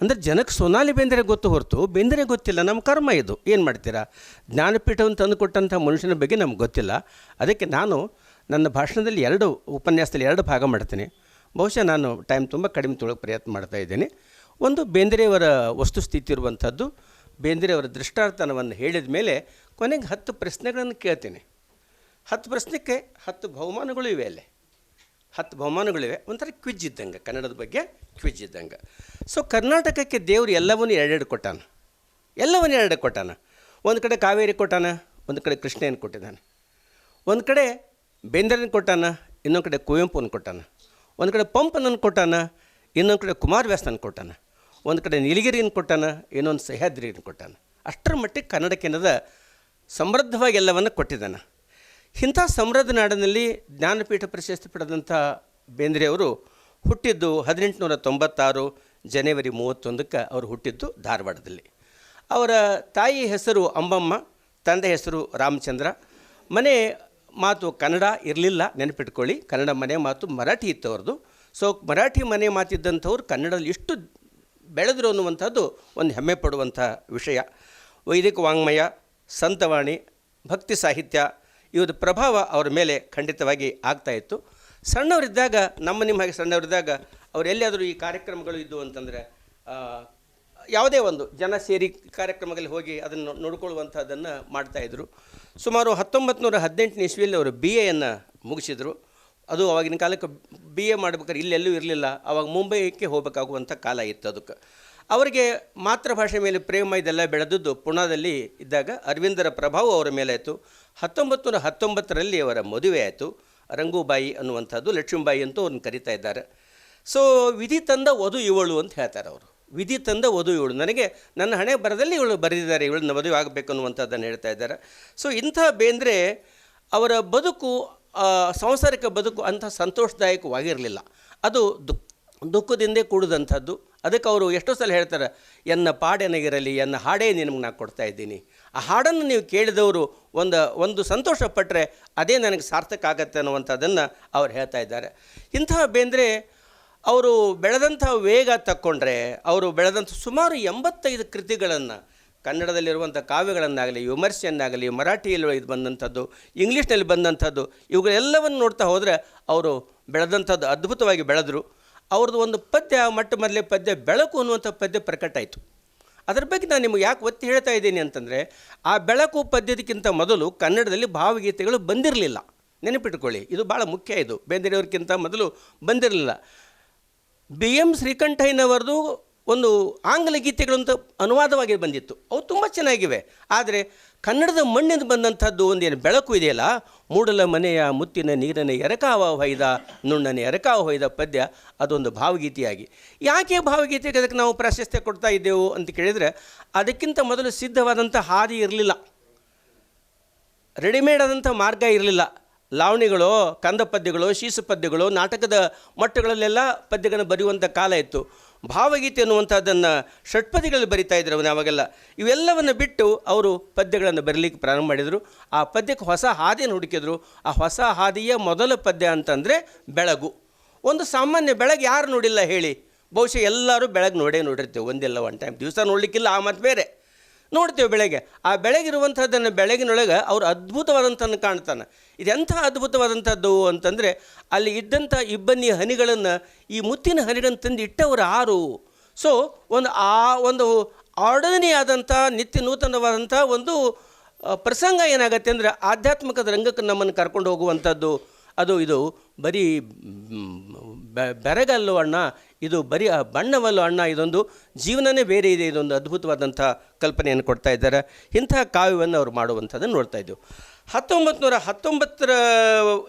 ಅಂದರೆ ಜನಕ್ಕೆ ಸೋನಾಲಿ ಬೇಂದ್ರೆ ಗೊತ್ತು ಹೊರತು ಬೇಂದ್ರೆ ಗೊತ್ತಿಲ್ಲ, ನಮ್ಮ ಕರ್ಮ ಇದು. ಏನು ಮಾಡ್ತೀರಾ? ಜ್ಞಾನಪೀಠವನ್ನು ತಂದು ಕೊಟ್ಟಂಥ ಮನುಷ್ಯನ ಬಗ್ಗೆ ನಮ್ಗೆ ಗೊತ್ತಿಲ್ಲ. ಅದಕ್ಕೆ ನಾನು ನನ್ನ ಭಾಷಣದಲ್ಲಿ ಎರಡು ಉಪನ್ಯಾಸದಲ್ಲಿ ಎರಡು ಭಾಗ ಮಾಡ್ತೀನಿ. ಬಹುಶಃ ನಾನು ಟೈಮ್ ತುಂಬ ಕಡಿಮೆ ತೊಳಕ್ಕೆ ಪ್ರಯತ್ನ ಮಾಡ್ತಾ ಇದ್ದೇನೆ. ಒಂದು, ಬೇಂದ್ರೆಯವರ ವಸ್ತುಸ್ಥಿತಿ ಇರುವಂಥದ್ದು. ಬೇಂದ್ರೆಯವರ ದೃಷ್ಟಾರ್ಥನವನ್ನು ಹೇಳಿದ ಮೇಲೆ ಕೊನೆಗೆ ಹತ್ತು ಪ್ರಶ್ನೆಗಳನ್ನು ಕೇಳ್ತೀನಿ. ಹತ್ತು ಪ್ರಶ್ನೆಗೆ ಹತ್ತು ಬಹುಮಾನಗಳು ಇವೆ ಅಲ್ಲಿ. ಹತ್ತು ಬಹುಮಾನಗಳಿವೆ. ಒಂಥರ ಕ್ವಿಜ್ ಇದ್ದಂಗೆ, ಕನ್ನಡದ ಬಗ್ಗೆ ಕ್ವಿಜ್ ಇದ್ದಂಗೆ. ಸೊ ಕರ್ನಾಟಕಕ್ಕೆ ದೇವರು ಎಲ್ಲವನ್ನೂ ಎರಡೆರಡು ಕೊಟ್ಟಾನ. ಎಲ್ಲವನ್ನು ಎರಡೆರಡು ಕೊಟ್ಟಾನ. ಒಂದು ಕಡೆ ಕಾವೇರಿ ಕೊಟ್ಟಾನ, ಒಂದು ಕಡೆ ಕೃಷ್ಣಯನ್ನು ಕೊಟ್ಟಿದ್ದಾನೆ. ಒಂದು ಕಡೆ ಬೇಂದ್ರನ ಕೊಟ್ಟಾನ, ಇನ್ನೊಂದು ಕಡೆ ಕುವೆಂಪುನ ಕೊಟ್ಟಾನ. ಒಂದು ಕಡೆ ಪಂಪನನ್ನು ಕೊಟ್ಟಾನ, ಇನ್ನೊಂದು ಕಡೆ ಕುಮಾರವ್ಯಾಸನ ಕೊಟ್ಟಾನ. ಒಂದು ಕಡೆ ನೀಲಗಿರಿಯನ್ನು ಕೊಟ್ಟಾನ, ಇನ್ನೊಂದು ಸಹ್ಯಾದ್ರಿಯನ್ನು ಕೊಟ್ಟಾನ. ಅಷ್ಟರ ಮಟ್ಟಿಗೆ ಕನ್ನಡಕ್ಕೆನ್ನದ ಸಮೃದ್ಧವಾಗಿ ಎಲ್ಲವನ್ನು ಕೊಟ್ಟಿದ್ದಾನೆ. ಇಂಥ ಸಮೃದ್ಧ ನಾಡಿನಲ್ಲಿ ಜ್ಞಾನಪೀಠ ಪ್ರಶಸ್ತಿ ಪಡೆದಂಥ ಬೇಂದ್ರೆಯವರು ಹುಟ್ಟಿದ್ದು ಹದಿನೆಂಟುನೂರ ತೊಂಬತ್ತಾರು ಜನವರಿ ಮೂವತ್ತೊಂದಕ್ಕೆ ಅವರು ಹುಟ್ಟಿದ್ದು ಧಾರವಾಡದಲ್ಲಿ. ಅವರ ತಾಯಿ ಹೆಸರು ಅಂಬಮ್ಮ, ತಂದೆ ಹೆಸರು ರಾಮಚಂದ್ರ. ಮನೆ ಮಾತು ಕನ್ನಡ ಇರಲಿಲ್ಲ, ನೆನಪಿಟ್ಕೊಳ್ಳಿ. ಕನ್ನಡ ಮನೆ ಮಾತು ಮರಾಠಿ ಇತ್ತು ಅವ್ರದ್ದು ಸೊ, ಮರಾಠಿ ಮನೆ ಮಾತಿದ್ದಂಥವ್ರು ಕನ್ನಡದಲ್ಲಿ ಎಷ್ಟು ಬೆಳೆದರು ಅನ್ನುವಂಥದ್ದು ಒಂದು ಹೆಮ್ಮೆ ಪಡುವಂಥ ವಿಷಯ. ವೈದಿಕ ವಾಂಗ್ಮಯ, ಸಂತವಾಣಿ, ಭಕ್ತಿ ಸಾಹಿತ್ಯ ಇವರ ಪ್ರಭಾವ ಅವರ ಮೇಲೆ ಖಂಡಿತವಾಗಿ ಆಗ್ತಾ ಇತ್ತು. ಸಣ್ಣವರಿದ್ದಾಗ, ನಮ್ಮ ನಿಮ್ಮ ಹಾಗೆ ಸಣ್ಣವರಿದ್ದಾಗ ಅವ್ರು ಎಲ್ಲಿಯಾದರೂ ಈ ಕಾರ್ಯಕ್ರಮಗಳು ಇದ್ದವು ಅಂತಂದರೆ ಯಾವುದೇ ಒಂದು ಜನ ಸೇರಿ ಕಾರ್ಯಕ್ರಮಗಳಲ್ಲಿ ಹೋಗಿ ಅದನ್ನು ನೋಡ್ಕೊಳ್ಳುವಂಥದ್ದನ್ನು ಮಾಡ್ತಾಯಿದ್ರು ಸುಮಾರು ಹತ್ತೊಂಬತ್ತು ನೂರ ಹದಿನೆಂಟನೇ ಇಸ್ವಿಯಲ್ಲಿ ಅವರು ಬಿ ಎಯನ್ನು ಮುಗಿಸಿದರು. ಅದು ಅವಾಗಿನ ಕಾಲಕ್ಕೆ ಬಿ ಎ ಮಾಡ್ಬೇಕಾದ್ರೆ ಇಲ್ಲೆಲ್ಲೂ ಇರಲಿಲ್ಲ. ಅವಾಗ ಮುಂಬೈಗೆ ಹೋಗಬೇಕಾಗುವಂಥ ಕಾಲ ಇತ್ತು ಅದಕ್ಕೆ. ಅವರಿಗೆ ಮಾತೃಭಾಷೆ ಮೇಲೆ ಪ್ರೇಮ ಇದೆಲ್ಲ ಬೆಳೆದದ್ದು ಪುಣಾದಲ್ಲಿ ಇದ್ದಾಗ ಅರವಿಂದರ ಪ್ರಭಾವ ಅವರ ಮೇಲೆ ಆಯಿತು. ಹತ್ತೊಂಬತ್ತು ನೂರ ಹತ್ತೊಂಬತ್ತರಲ್ಲಿ ಅವರ ಮದುವೆ ಆಯಿತು. ರಂಗೂಬಾಯಿ ಅನ್ನುವಂಥದ್ದು ಲಕ್ಷ್ಮೀಬಾಯಿ ಅಂತೂ ಅವ್ರನ್ನ ಕರಿತಾ ಇದ್ದಾರೆ. ಸೊ ವಿಧಿ ತಂದ ವಧು ಇವಳು ಅಂತ ಹೇಳ್ತಾರೆ ಅವರು. ವಿಧಿ ತಂದ ವಧು ಇವಳು. ನನಗೆ ನನ್ನ ಹಣೆ ಬರದಲ್ಲಿ ಇವಳು ಬರೆದಿದ್ದಾರೆ, ಇವಳನ್ನ ಮದುವೆ ಆಗಬೇಕು ಅನ್ನುವಂಥದ್ದನ್ನು ಹೇಳ್ತಾ ಇದ್ದಾರೆ. ಸೊ ಇಂಥ ಬೇಂದ್ರೆ ಅವರ ಬದುಕು ಸಾಂಸಾರಿಕ ಬದುಕು ಅಂಥ ಸಂತೋಷದಾಯಕವಾಗಿರಲಿಲ್ಲ. ಅದು ದುಃಖ ದುಃಖದಿಂದೇ ಕೂಡಿದಂಥದ್ದು. ಅದಕ್ಕೆ ಅವರು ಎಷ್ಟೋ ಸಲ ಹೇಳ್ತಾರೆ, ಎನ್ನ ಪಾಡೆನಗಿರಲಿ, ಎನ್ನ ಹಾಡೇ ನಿನಗೆ ನಾನು ಕೊಡ್ತಾ ಇದ್ದೀನಿ. ಆ ಹಾಡನ್ನು ನೀವು ಕೇಳಿದವರು ಒಂದು ಒಂದು ಸಂತೋಷ ಪಟ್ಟರೆ ಅದೇ ನನಗೆ ಸಾರ್ಥಕ ಆಗತ್ತೆ ಅನ್ನುವಂಥದ್ದನ್ನು ಅವ್ರು ಹೇಳ್ತಾ ಇದ್ದಾರೆ. ಇಂತಹ ಬೇಂದ್ರೆ, ಅವರು ಬೆಳೆದಂಥ ವೇಗ ತಕ್ಕೊಂಡ್ರೆ, ಅವರು ಬೆಳೆದಂಥ ಸುಮಾರು ಎಂಬತ್ತೈದು ಕೃತಿಗಳನ್ನು, ಕನ್ನಡದಲ್ಲಿರುವಂಥ ಕಾವ್ಯಗಳನ್ನಾಗಲಿ, ವಿಮರ್ಶೆಯನ್ನಾಗಲಿ, ಮರಾಠಿಯಲ್ಲಿ ಇದು ಬಂದಂಥದ್ದು, ಇಂಗ್ಲೀಷ್ನಲ್ಲಿ ಬಂದಂಥದ್ದು, ಇವುಗಳೆಲ್ಲವನ್ನು ನೋಡ್ತಾ ಹೋದರೆ, ಅವರು ಬೆಳೆದಂಥದ್ದು ಅದ್ಭುತವಾಗಿ ಬೆಳೆದರು. ಅವ್ರದ್ದು ಒಂದು ಪದ್ಯ, ಮೊಟ್ಟ ಮೊದಲೇ ಪದ್ಯ, ಬೆಳಕು ಅನ್ನುವಂಥ ಪದ್ಯ ಪ್ರಕಟ ಆಯಿತು. ಅದರ ಬಗ್ಗೆ ನಾನು ನಿಮಗೆ ಯಾಕೆ ಒತ್ತಿ ಹೇಳ್ತಾ ಇದ್ದೀನಿ ಅಂತಂದರೆ, ಆ ಬೆಳಕು ಪದ್ಯದಕ್ಕಿಂತ ಮೊದಲು ಕನ್ನಡದಲ್ಲಿ ಭಾವಗೀತೆಗಳು ಬಂದಿರಲಿಲ್ಲ. ನೆನಪಿಟ್ಕೊಳ್ಳಿ, ಇದು ಭಾಳ ಮುಖ್ಯ ಇದು. ಬೇಂದ್ರೆಯವ್ರಿಗಿಂತ ಮೊದಲು ಬಂದಿರಲಿಲ್ಲ. ಬಿ ಎಂ ಶ್ರೀಕಂಠಯ್ಯನವರದು ಒಂದು ಆಂಗ್ಲ ಗೀತೆಗಳು ಅಂತ ಅನುವಾದವಾಗಿ ಬಂದಿತ್ತು. ಅವು ತುಂಬ ಚೆನ್ನಾಗಿವೆ. ಆದರೆ ಕನ್ನಡದ ಮಣ್ಣಿಂದ ಬಂದಂಥದ್ದು ಒಂದೇನು ಬೆಳಕು ಇದೆಯಲ್ಲ? ಮೂಡಲ ಮನೆಯ ಮುತ್ತಿನ ನೀರನ ಎರಕಾವ ಹೊಯ್ದ, ನುಣ್ಣನ ಎರಕಾವ ಹೊಯ್ದ ಪದ್ಯ, ಅದೊಂದು ಭಾವಗೀತೆಯಾಗಿ. ಯಾಕೆ ಭಾವಗೀತೆಗೆ ಅದಕ್ಕೆ ನಾವು ಪ್ರಾಶಸ್ತ್ಯ ಕೊಡ್ತಾ ಇದ್ದೆವು ಅಂತ ಕೇಳಿದರೆ, ಅದಕ್ಕಿಂತ ಮೊದಲು ಸಿದ್ಧವಾದಂಥ ಹಾದಿ ಇರಲಿಲ್ಲ. ರೆಡಿಮೇಡ್ ಆದಂಥ ಮಾರ್ಗ ಇರಲಿಲ್ಲ. ಲಾವಣಿಗಳು ಕಂದ ಪದ್ಯಗಳು ಶೀಸು ಪದ್ಯಗಳು ನಾಟಕದ ಮಟ್ಟಗಳಲ್ಲೆಲ್ಲ ಪದ್ಯಗಳನ್ನು ಬರೆಯುವಂಥ ಕಾಲ ಇತ್ತು. ಭಾವಗೀತೆ ಅನ್ನುವಂಥದ್ದನ್ನು ಷಟ್ಪದಿಗಳಲ್ಲಿ ಬರಿತಾ ಇದ್ರು ಅವನು ಅವಾಗೆಲ್ಲ ಇವೆಲ್ಲವನ್ನು ಬಿಟ್ಟು ಅವರು ಪದ್ಯಗಳನ್ನು ಬರಲಿಕ್ಕೆ ಪ್ರಾರಂಭ ಮಾಡಿದರು. ಆ ಪದ್ಯಕ್ಕೆ ಹೊಸ ಹಾದಿಯನ್ನು ಹುಡುಕಿದ್ರು. ಆ ಹೊಸ ಹಾದಿಯ ಮೊದಲ ಪದ್ಯ ಅಂತಂದರೆ ಬೆಳಗು. ಒಂದು ಸಾಮಾನ್ಯ ಬೆಳಗ್ಗೆ ಯಾರು ನೋಡಿಲ್ಲ ಹೇಳಿ. ಬಹುಶಃ ಎಲ್ಲರೂ ಬೆಳಗ್ಗೆ ನೋಡೇ ನೋಡಿರ್ತೇವೆ. ಒಂದಿಲ್ಲ ಒನ್ ಟೈಮ್ ದಿವಸ ನೋಡಲಿಕ್ಕಿಲ್ಲ, ಆ ಮತ್ತು ಬೇರೆ. ನೋಡ್ತೇವೆ ಬೆಳಗ್ಗೆ ಆ ಬೆಳಗಿರುವಂಥದ್ದನ್ನು ಬೆಳಗಿನೊಳಗೆ ಅವರು ಅದ್ಭುತವಾದಂಥನ್ನು ಕಾಣ್ತಾನೆ. ಇದೆಂಥ ಅದ್ಭುತವಾದಂಥದ್ದು ಅಂತಂದರೆ ಅಲ್ಲಿ ಇದ್ದಂಥ ಇಬ್ಬನಿ ಹನಿಗಳನ್ನು ಈ ಮುತ್ತಿನ ಹನಿಗಳನ್ನು ತಂದು ಇಟ್ಟವರು ಆರು ಸೊ ಒಂದು ಆ ಒಂದು ಆರ್ಡನರಿ ಆದಂಥ ನಿತ್ಯ ನೂತನವಾದಂಥ ಒಂದು ಪ್ರಸಂಗ ಏನಾಗತ್ತೆ ಅಂದರೆ ಆಧ್ಯಾತ್ಮಿಕದ ರಂಗಕ್ಕೆ ನಮ್ಮನ್ನು ಕರ್ಕೊಂಡು ಹೋಗುವಂಥದ್ದು. ಅದು ಇದು ಬರೀ ಬೆರಗಲ್ಲು ಅಣ್ಣ, ಇದು ಬರೀ ಬಣ್ಣವಲ್ಲು ಅಣ್ಣ, ಇದೊಂದು ಜೀವನನೇ ಬೇರೆ ಇದೆ, ಇದೊಂದು ಅದ್ಭುತವಾದಂಥ ಕಲ್ಪನೆಯನ್ನು ಕೊಡ್ತಾ ಇದ್ದಾರೆ. ಇಂಥ ಕಾವ್ಯವನ್ನು ಅವರು ಮಾಡುವಂಥದ್ದನ್ನು ನೋಡ್ತಾ ಇದ್ದೆವು. ಹತ್ತೊಂಬತ್ತು ನೂರ ಹತ್ತೊಂಬತ್ತರ,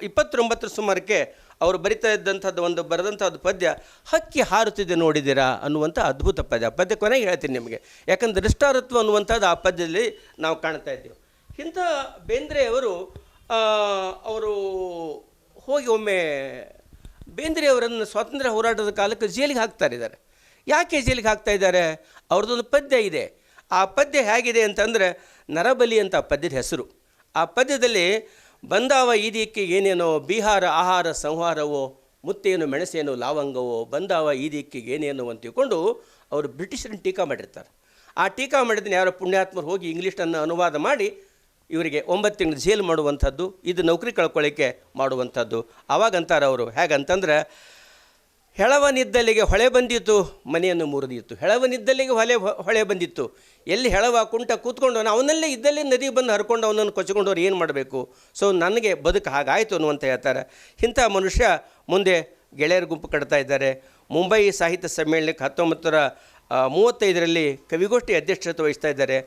ಇಪ್ಪತ್ತೊಂಬತ್ತರ ಸುಮಾರಕ್ಕೆ ಅವರು ಬರಿತಾ ಇದ್ದಂಥದ್ದು ಒಂದು ಬರೆದಂಥದ್ದು ಪದ್ಯ, ಹಕ್ಕಿ ಹಾರುತ್ತಿದೆ ನೋಡಿದ್ದೀರಾ ಅನ್ನುವಂಥ ಅದ್ಭುತ ಪದ್ಯ. ಪದ್ಯ ಕೊನೆಗೆ ಹೇಳ್ತೀನಿ ನಿಮಗೆ. ಯಾಕಂದ್ರೆ ದೃಷ್ಟಾರತ್ವ ಅನ್ನುವಂಥದ್ದು ಆ ಪದ್ಯದಲ್ಲಿ ನಾವು ಕಾಣ್ತಾ ಇದ್ದೀವಿ. ಇಂಥ ಬೇಂದ್ರೆಯವರು ಅವರು ಹೋಗಿ ಒಮ್ಮೆ ಬೇಂದ್ರೆ ಅವರನ್ನು ಸ್ವಾತಂತ್ರ್ಯ ಹೋರಾಟದ ಕಾಲಕ್ಕೆ ಜೈಲಿಗೆ ಹಾಕ್ತಾ ಇದ್ದಾರೆ. ಯಾಕೆ ಜೈಲಿಗೆ ಹಾಕ್ತಾ ಇದ್ದಾರೆ? ಅವ್ರದ್ದೊಂದು ಪದ್ಯ ಇದೆ. ಆ ಪದ್ಯ ಹೇಗಿದೆ ಅಂತಂದರೆ ನರಬಲಿ ಅಂತ ಪದ್ಯದ ಹೆಸರು. ಆ ಪದ್ಯದಲ್ಲಿ ಬಂದಾವ ಈದಿಕ್ಕೆ ಏನೇನೋ ಬಿಹಾರ ಆಹಾರ ಸಂಹಾರವೋ, ಮುತ್ತೇನು ಮೆಣಸೇನು ಲಾವಂಗವೋ, ಬಂದಾವ ಈದಿಕ್ಕೆ ಏನೇನೋ ಅಂತ ತಿಳ್ಕೊಂಡು ಅವರು ಬ್ರಿಟಿಷರನ್ನ ಟೀಕಾ ಮಾಡಿರ್ತಾರೆ. ಆ ಟೀಕಾ ಮಾಡಿದ್ದನ್ನು ಯಾರೋ ಪುಣ್ಯಾತ್ಮರು ಹೋಗಿ ಇಂಗ್ಲೀಷನ್ನು ಅನುವಾದ ಮಾಡಿ ಇವರಿಗೆ ಒಂಬತ್ತು ತಿಂಗಳು ಜೈಲು ಮಾಡುವಂಥದ್ದು, ಇದು ನೌಕರಿ ಕಳ್ಕೊಳ್ಳಿಕ್ಕೆ ಮಾಡುವಂಥದ್ದು. ಆವಾಗಂತಾರೆ ಅವರು, ಹೇಗಂತಂದ್ರೆ ಹೆಳವನಿದ್ದಲ್ಲಿಗೆ ಹೊಳೆ ಬಂದಿತ್ತು, ಮನೆಯನ್ನು ಮುರಿದಿತ್ತು. ಹೆಳವನಿದ್ದಲ್ಲಿಗೆ ಹೊಳೆ ಹೊಳೆ ಬಂದಿತ್ತು. ಎಲ್ಲಿ ಹೆಳವ ಕುಂಟ ಕೂತ್ಕೊಂಡು ಅವನಲ್ಲೇ ಇದ್ದಲ್ಲಿ ನದಿ ಬಂದು ಹರ್ಕೊಂಡು ಅವನನ್ನು ಕೊಚ್ಕೊಂಡವ್ರು ಏನು ಮಾಡಬೇಕು? ಸೊ ನನಗೆ ಬದುಕು ಹಾಗಾಯಿತು ಅನ್ನುವಂತ ಹೇಳ್ತಾರೆ. ಇಂಥ ಮನುಷ್ಯ ಮುಂದೆ ಗೆಳೆಯರ ಗುಂಪು ಕಟ್ತಾ ಇದ್ದಾರೆ. ಮುಂಬೈ ಸಾಹಿತ್ಯ ಸಮ್ಮೇಳನಕ್ಕೆ ಹತ್ತೊಂಬತ್ತರ ಮೂವತ್ತೈದರಲ್ಲಿ ಕವಿಗೋಷ್ಠಿ ಅಧ್ಯಕ್ಷತೆ ವಹಿಸ್ತಾ ಇದ್ದಾರೆ.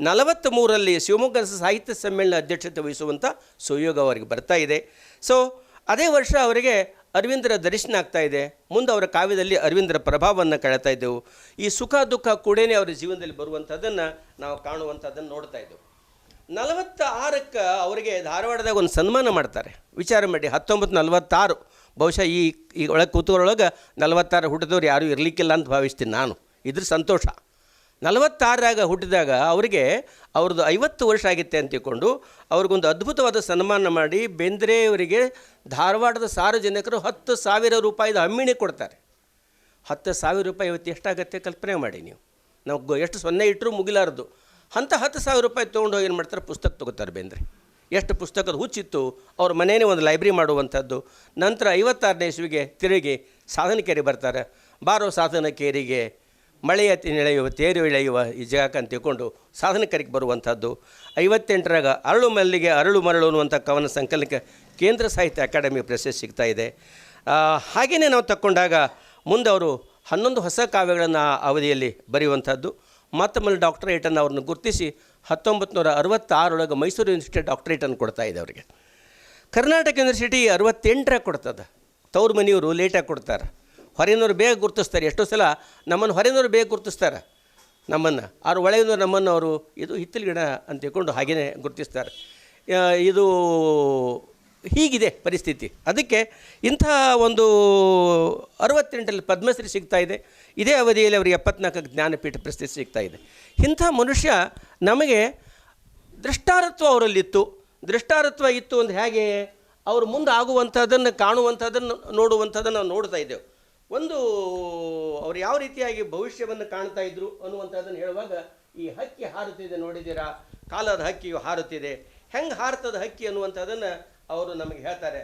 ನಲವತ್ತ ಮೂರರಲ್ಲಿ ಶಿವಮೊಗ್ಗ ಸಾಹಿತ್ಯ ಸಮ್ಮೇಳನ ಅಧ್ಯಕ್ಷತೆ ವಹಿಸುವಂಥ ಸುಯೋಗ ಅವರಿಗೆ ಬರ್ತಾ ಇದೆ. ಸೊ ಅದೇ ವರ್ಷ ಅವರಿಗೆ ಅರವಿಂದರ ದರ್ಶನ ಆಗ್ತಾ ಇದೆ. ಮುಂದೆ ಅವರ ಕಾವ್ಯದಲ್ಲಿ ಅರವಿಂದರ ಪ್ರಭಾವವನ್ನು ಕಳೀತಾ ಇದ್ದೆವು. ಈ ಸುಖ, ದುಃಖ ಕೂಡ ಅವರ ಜೀವನದಲ್ಲಿ ಬರುವಂಥದ್ದನ್ನು ನಾವು ಕಾಣುವಂಥದ್ದನ್ನು ನೋಡ್ತಾ ಇದ್ದೆವು. ನಲವತ್ತ ಆರಕ್ಕೆ ಅವರಿಗೆ ಧಾರವಾಡದಾಗ ಒಂದು ಸನ್ಮಾನ ಮಾಡ್ತಾರೆ. ವಿಚಾರ ಮಾಡಿ, ಹತ್ತೊಂಬತ್ತು ನಲವತ್ತಾರು, ಬಹುಶಃ ಈ ಈ ಒಳಗೆ ಕೂತುಗಳೊಳಗೆ ನಲವತ್ತಾರು ಹುಟ್ಟಿದವ್ರು ಯಾರೂ ಇರಲಿಕ್ಕಿಲ್ಲ ಅಂತ ಭಾವಿಸ್ತೀನಿ ನಾನು. ಇದ್ರ ಸಂತೋಷ. ನಲವತ್ತಾರಾಗ ಹುಟ್ಟಿದಾಗ ಅವರಿಗೆ ಅವ್ರದ್ದು ಐವತ್ತು ವರ್ಷ ಆಗಿತ್ತೆ ಅಂತ ತಿಳ್ಕೊಂಡು ಅವ್ರಿಗೊಂದು ಅದ್ಭುತವಾದ ಸನ್ಮಾನ ಮಾಡಿ ಬೇಂದ್ರೆಯವರಿಗೆ ಧಾರವಾಡದ ಸಾರ್ವಜನಿಕರು ಹತ್ತು ಸಾವಿರ ರೂಪಾಯಿದ ಹಮ್ಮಿಣಿ ಕೊಡ್ತಾರೆ. ಹತ್ತು ಸಾವಿರ ರೂಪಾಯಿ ಇವತ್ತು ಎಷ್ಟಾಗತ್ತೆ ಕಲ್ಪನೆ ಮಾಡಿ ನೀವು. ನಾವು ಎಷ್ಟು ಸೊನ್ನೆ ಇಟ್ಟರು ಮುಗಿಲಾರದು. ಅಂತ ಹತ್ತು ಸಾವಿರ ರೂಪಾಯಿ ತೊಗೊಂಡು ಹೋಗಿ ಏನು ಮಾಡ್ತಾರೆ? ಪುಸ್ತಕ ತೊಗೋತಾರೆ ಬೇಂದ್ರೆ. ಎಷ್ಟು ಪುಸ್ತಕದ ಹುಚ್ಚಿತ್ತು, ಅವ್ರ ಮನೇನೆ ಒಂದು ಲೈಬ್ರರಿ ಮಾಡುವಂಥದ್ದು. ನಂತರ ಐವತ್ತಾರನೇ ಇಸುವಿಗೆ ತಿರುಗಿ ಸಾಧನಕೇರಿ ಬರ್ತಾರೆ. ಬಾರೋ ಸಾಧನಕೇರಿಗೆ ಮಳೆಯ ನೆಳೆಯುವ ತೇರು ಎಳೆಯುವ ಈ ಜಾಗಕ್ಕೆ ಅಂತ ತಿಳ್ಕೊಂಡು ಸಾಧನಕರಿಗೆ ಬರುವಂಥದ್ದು. ಐವತ್ತೆಂಟರಾಗ ಅರಳು ಮಲ್ಲಿಗೆ, ಅರಳು ಮರಳು ಅನ್ನುವಂಥ ಕವನ ಸಂಕಲನಕ್ಕೆ ಕೇಂದ್ರ ಸಾಹಿತ್ಯ ಅಕಾಡೆಮಿ ಪ್ರಶಸ್ತಿ ಸಿಗ್ತಾ ಇದೆ. ಹಾಗೆಯೇ ನಾವು ತಕ್ಕೊಂಡಾಗ ಮುಂದೆ ಅವರು ಹನ್ನೊಂದು ಹೊಸ ಕಾವ್ಯಗಳನ್ನು ಆ ಅವಧಿಯಲ್ಲಿ ಬರೆಯುವಂಥದ್ದು. ಮತ್ತೊಮ್ಮೆ ಡಾಕ್ಟರೇಟನ್ನು ಅವ್ರನ್ನ ಗುರುತಿಸಿ ಹತ್ತೊಂಬತ್ತು ನೂರ ಅರವತ್ತಾರೊಳಗೆ ಮೈಸೂರು ಯೂನಿವರ್ಸಿಟಿ ಡಾಕ್ಟರೇಟನ್ನು ಕೊಡ್ತಾ ಇದೆ ಅವರಿಗೆ. ಕರ್ನಾಟಕ ಯೂನಿವರ್ಸಿಟಿ ಅರವತ್ತೆಂಟರಾಗ ಕೊಡ್ತದೆ. ತವ್ರ ಮನೆಯವರು ಲೇಟಾಗಿ ಕೊಡ್ತಾರೆ. ಹೊರಗಿನವ್ರು ಬೇಗ ಗುರುತಿಸ್ತಾರೆ. ಎಷ್ಟೋ ಸಲ ನಮ್ಮನ್ನು ಹೊರಗಿನವ್ರು ಬೇಗ ಗುರುತಿಸ್ತಾರೆ. ನಮ್ಮನ್ನು. ಅವ್ರ ಒಳಗಿನವ್ರು ನಮ್ಮನ್ನು ಅವರು ಇದು ಹಿತ್ತಲ ಗಿಡ ಅಂತ ತಿಳ್ಕೊಂಡು ಹಾಗೇ ಗುರುತಿಸ್ತಾರೆ. ಇದು ಹೀಗಿದೆ ಪರಿಸ್ಥಿತಿ. ಅದಕ್ಕೆ ಇಂಥ ಒಂದು ಅರವತ್ತೆಂಟರಲ್ಲಿ ಪದ್ಮಶ್ರೀ ಸಿಗ್ತಾ ಇದೆ. ಇದೇ ಅವಧಿಯಲ್ಲಿ ಅವರಿಗೆ ಎಪ್ಪತ್ನಾಲ್ಕು ಜ್ಞಾನಪೀಠ ಪ್ರಶಸ್ತಿ ಸಿಗ್ತಾ ಇದೆ. ಇಂಥ ಮನುಷ್ಯ ನಮಗೆ ದೃಷ್ಟಾರತ್ವ ಅವರಲ್ಲಿತ್ತು. ದೃಷ್ಟಾರತ್ವ ಇತ್ತು ಅಂದರೆ ಹೇಗೆ? ಅವರು ಮುಂದೆ ಆಗುವಂಥದ್ದನ್ನು, ಕಾಣುವಂಥದ್ದನ್ನು, ನೋಡುವಂಥದ್ದನ್ನು ನಾವು ನೋಡ್ತಾ ಇದ್ದೇವೆ. ಒಂದು ಅವರು ಯಾವ ರೀತಿಯಾಗಿ ಭವಿಷ್ಯವನ್ನು ಕಾಣ್ತಾ ಇದ್ರು ಅನ್ನುವಂಥದ್ದನ್ನು ಹೇಳುವಾಗ, ಈ ಹಕ್ಕಿ ಹಾರುತ್ತಿದೆ ನೋಡಿದ್ದೀರಾ? ಕಾಲದ ಹಕ್ಕಿಯು ಹಾರುತ್ತಿದೆ. ಹೆಂಗೆ ಹಾರ್ತದ ಹಕ್ಕಿ ಅನ್ನುವಂಥದ್ದನ್ನು ಅವರು ನಮಗೆ ಹೇಳ್ತಾರೆ.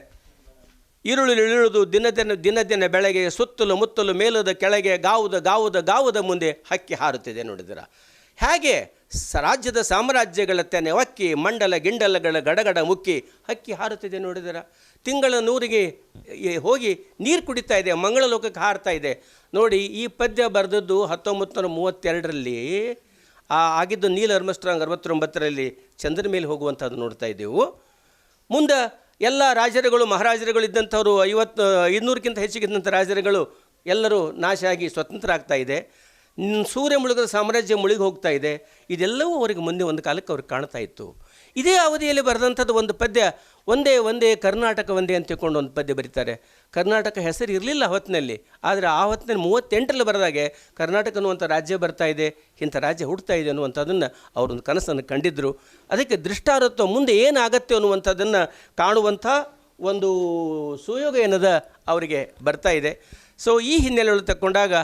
ಈರುಳ್ಳಿ ಇಳಿಯುವುದು ದಿನ ದಿನ ದಿನ ದಿನ ಬೆಳಗ್ಗೆ ಸುತ್ತಲು ಮುತ್ತಲು ಮೇಲದ ಕೆಳಗೆ ಗಾವುದ ಗಾವುದ ಗಾವುದ ಮುಂದೆ ಹಕ್ಕಿ ಹಾರುತ್ತಿದೆ ನೋಡಿದಿರ ಹೇಗೆ? ಸ ರಾಜ್ಯದ ಸಾಮ್ರಾಜ್ಯಗಳ ತೆನೆ ಒಕ್ಕಿ, ಮಂಡಲ, ಗಿಂಡಲಗಳ ಗಡಗಡ ಮುಕ್ಕಿ ಹಕ್ಕಿ ಹಾರುತ್ತಿದೆ ನೋಡಿದಿರ ತಿಂಗಳ ನೂರಿಗೆ ಹೋಗಿ ನೀರು ಕುಡಿತಾ ಇದೆ, ಮಂಗಳ ಲೋಕಕ್ಕೆ ಹಾರ್ತಾ ಇದೆ. ನೋಡಿ, ಈ ಪದ್ಯ ಬರೆದದ್ದು ಹತ್ತೊಂಬತ್ತು ನೂರ ಮೂವತ್ತೆರಡರಲ್ಲಿ, ಆ, ಆಗಿದ್ದು ನೀಲ್ ಅರ್ಮಸ್ಟ್ರಾಂಗ್ ಅರವತ್ತೊಂಬತ್ತರಲ್ಲಿ ಚಂದ್ರನ ಮೇಲೆ ಹೋಗುವಂಥದ್ದು ನೋಡ್ತಾ ಇದ್ದೆವು. ಮುಂದೆ ಎಲ್ಲ ರಾಜರುಗಳು, ಮಹಾರಾಜರುಗಳು ಇದ್ದಂಥವ್ರು, ಐವತ್ತು ಇನ್ನೂರಕ್ಕಿಂತ ಹೆಚ್ಚಿಗಿದ್ದಂಥ ರಾಜರುಗಳು, ಎಲ್ಲರೂ ನಾಶ ಆಗಿ ಸ್ವತಂತ್ರ ಆಗ್ತಾ ಇದೆ. ಸೂರ್ಯ ಮುಳುಗದ ಸಾಮ್ರಾಜ್ಯ ಮುಳುಗಿ ಹೋಗ್ತಾ ಇದೆ. ಇದೆಲ್ಲವೂ ಅವರಿಗೆ ಮುಂದೆ ಒಂದು ಕಾಲಕ್ಕೆ ಅವ್ರಿಗೆ ಕಾಣ್ತಾ ಇತ್ತು. ಇದೇ ಅವಧಿಯಲ್ಲಿ ಬರೆದಂಥದ್ದು ಒಂದು ಪದ್ಯ, ಒಂದೇ ಒಂದೇ, ಕರ್ನಾಟಕ, ಒಂದೇ ಅಂತ ತಿಳ್ಕೊಂಡು ಒಂದು ಪದ್ಯ ಬರೀತಾರೆ. ಕರ್ನಾಟಕ ಹೆಸರು ಇರಲಿಲ್ಲ ಹೊತ್ತಿನಲ್ಲಿ ಆದರೆ ಆ ಹೊತ್ತಿನಲ್ಲಿ ಮೂವತ್ತೆಂಟರಲ್ಲಿ ಬರೆದಾಗೆ ಕರ್ನಾಟಕ ಅನ್ನುವಂಥ ರಾಜ್ಯ ಬರ್ತಾ ಇದೆ, ಇಂಥ ರಾಜ್ಯ ಹುಡ್ತಾ ಇದೆ ಅನ್ನುವಂಥದ್ದನ್ನು ಅವರೊಂದು ಕನಸನ್ನು ಕಂಡಿದ್ದರು ಅದಕ್ಕೆ ದೃಷ್ಟಾರತ್ವ ಮುಂದೆ ಏನಾಗತ್ತೆ ಅನ್ನುವಂಥದ್ದನ್ನು ಕಾಣುವಂಥ ಒಂದು ಸುಯೋಗ ಏನದ ಅವರಿಗೆ ಬರ್ತಾ ಇದೆ. ಸೊ ಈ ಹಿನ್ನೆಲೆಯಲ್ಲಿ ತಕ್ಕೊಂಡಾಗ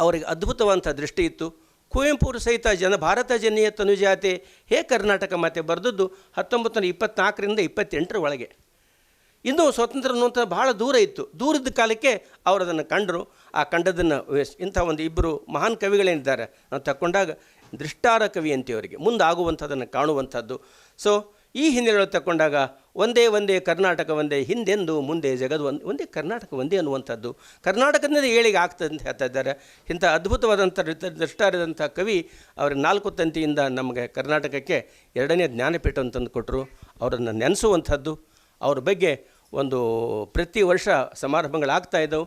ಅವರಿಗೆ ಅದ್ಭುತವಂಥ ದೃಷ್ಟಿ ಇತ್ತು. ಕುವೆಂಪುರು ಸಹಿತ ಜನ ಭಾರತ ಜನೀಯ ತನುಜಾತೆ, ಹೇ ಕರ್ನಾಟಕ ಮಾತೆ ಬರೆದದ್ದು ಹತ್ತೊಂಬತ್ತು ನೂರ ಇಪ್ಪತ್ನಾಲ್ಕರಿಂದ ಇಪ್ಪತ್ತೆಂಟರ ಒಳಗೆ. ಇನ್ನೂ ಸ್ವತಂತ್ರ ಅನ್ನುವಂಥ ಭಾಳ ದೂರ ಇತ್ತು. ದೂರದ ಕಾಲಕ್ಕೆ ಅವರು ಅದನ್ನು ಕಂಡರು. ಆ ಕಂಡದನ್ನು ಇಂಥ ಒಂದು ಇಬ್ಬರು ಮಹಾನ್ ಕವಿಗಳೇನಿದ್ದಾರೆ, ನಾವು ತಕ್ಕೊಂಡಾಗ ದೃಷ್ಟಾರ ಕವಿ ಮುಂದೆ ಆಗುವಂಥದ್ದನ್ನು ಕಾಣುವಂಥದ್ದು. ಸೊ ಈ ಹಿನ್ನೆಲೆಯಲ್ಲಿ ತಕ್ಕೊಂಡಾಗ ಒಂದೇ ಒಂದೇ ಕರ್ನಾಟಕ, ಒಂದೇ ಹಿಂದೆಂದು, ಮುಂದೆ ಜಗದ್ ಒಂದು, ಒಂದೇ ಕರ್ನಾಟಕ, ಒಂದೇ ಅನ್ನುವಂಥದ್ದು. ಕರ್ನಾಟಕದಿಂದ ಏಳಿಗೆ ಆಗ್ತದೆ ಅಂತ ಹೇಳ್ತಾ ಇದ್ದಾರೆ. ಇಂಥ ಅದ್ಭುತವಾದಂಥ ದೃಷ್ಟಾರದಂಥ ಕವಿ ಅವರ ನಾಲ್ಕು ತಂತಿಯಿಂದ ನಮಗೆ ಕರ್ನಾಟಕಕ್ಕೆ ಎರಡನೇ ಜ್ಞಾನಪೀಠ ಅಂತಂದು ಕೊಟ್ಟರು ಅವರನ್ನು ನೆನೆಸುವಂಥದ್ದು. ಅವ್ರ ಬಗ್ಗೆ ಒಂದು ಪ್ರತಿ ವರ್ಷ ಸಮಾರಂಭಗಳಾಗ್ತಾ ಇದ್ದವು.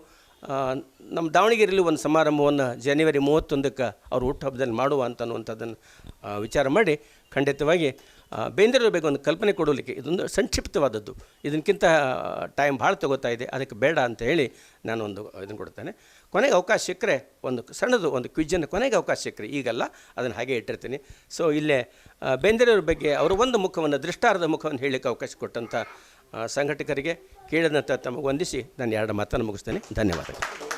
ನಮ್ಮ ದಾವಣಗೆರೆಯಲ್ಲಿ ಒಂದು ಸಮಾರಂಭವನ್ನು ಜನವರಿ ಮೂವತ್ತೊಂದಕ್ಕೆ ಅವರು ಹುಟ್ಟುಹಬ್ಬದಲ್ಲಿ ಮಾಡುವ ಅಂತನ್ನುವಂಥದ್ದನ್ನು ವಿಚಾರ ಮಾಡಿ ಖಂಡಿತವಾಗಿ ಬೇಂದ್ರೆಯವ್ರ ಬಗ್ಗೆ ಒಂದು ಕಲ್ಪನೆ ಕೊಡಲಿಕ್ಕೆ ಇದೊಂದು ಸಂಕ್ಷಿಪ್ತವಾದದ್ದು. ಇದಕ್ಕಿಂತ ಟೈಮ್ ಭಾಳ ತಗೋತಾ ಇದೆ. ಅದಕ್ಕೆ ಬೇಡ ಅಂತ ಹೇಳಿ ನಾನು ಒಂದು ಇದನ್ನು ಕೊಡ್ತೇನೆ ಕೊನೆಗೆ ಅವಕಾಶ ಸಿಕ್ಕರೆ ಒಂದು ಸಣ್ಣದು ಒಂದು ಕ್ವಿಜನ್ನು ಕೊನೆಗೆ ಅವಕಾಶ ಸಿಕ್ಕರೆ ಈಗಲ್ಲ, ಅದನ್ನು ಹಾಗೆ ಇಟ್ಟಿರ್ತೀನಿ. ಸೊ ಇಲ್ಲೇ ಬೇಂದ್ರೆಯವ್ರ ಬಗ್ಗೆ ಅವರ ಒಂದು ಮುಖವನ್ನು, ದೃಷ್ಟಾರದ ಮುಖವನ್ನು ಹೇಳಲಿಕ್ಕೆ ಅವಕಾಶ ಕೊಟ್ಟಂಥ ಸಂಘಟಕರಿಗೆ ಕೇಳಿದಂಥ ತಮಗೆ ವಂದಿಸಿ ನಾನು ಎರಡು ಮಾತನ್ನು ಮುಗಿಸ್ತೇನೆ. ಧನ್ಯವಾದಗಳು.